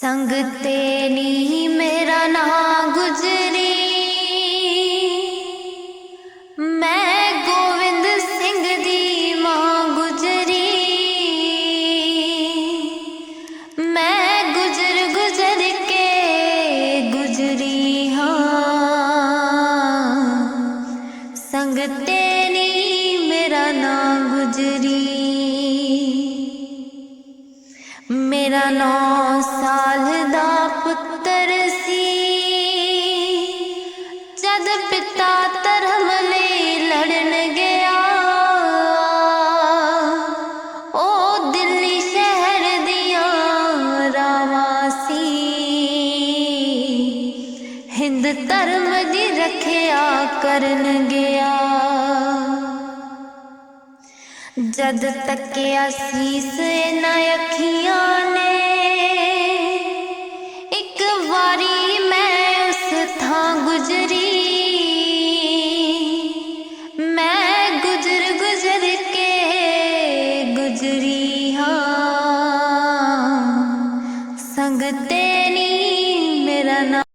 ਸੰਗ ਤੇ ਨੀ ਮੇਰਾ ਨਾਂ ਗੁਜਰੀ। ਮੈਂ ਗੋਵਿੰਦ ਸਿੰਘ ਦੀ ਮਾਂ ਗੁਜਰੀ। ਮੈਂ ਗੁਜਰ ਗੁਜਰ ਕੇ ਗੁਜਰੀ ਹਾਂ। ਸੰਗ ਤੇ ਨੀ ਮੇਰਾ ਨਾਂ ਗੁਜਰੀ। ਮੇਰਾ ਨੌ ਸਾਲ ਦਾ ਪੁੱਤਰ ਸੀ। ਜਦ ਪਿਤਾ ਧਰਮ ਲਈ ਲੜਨ ਗਿਆ, ਉਹ ਦਿੱਲੀ ਸ਼ਹਿਰ ਦੀਆਂ ਰਾਵਾਂ ਸੀ। ਹਿੰਦ ਧਰਮ ਦੀ ਰੱਖਿਆ ਕਰਨ ਗਿਆ। ਜਦ ਤੱਕਿਆ ਸੀਸ ਇਹਨਾਂ ਅੱਖੀਆਂ ਸੰਗਤੇ ਨੀ ਮੇਰਾ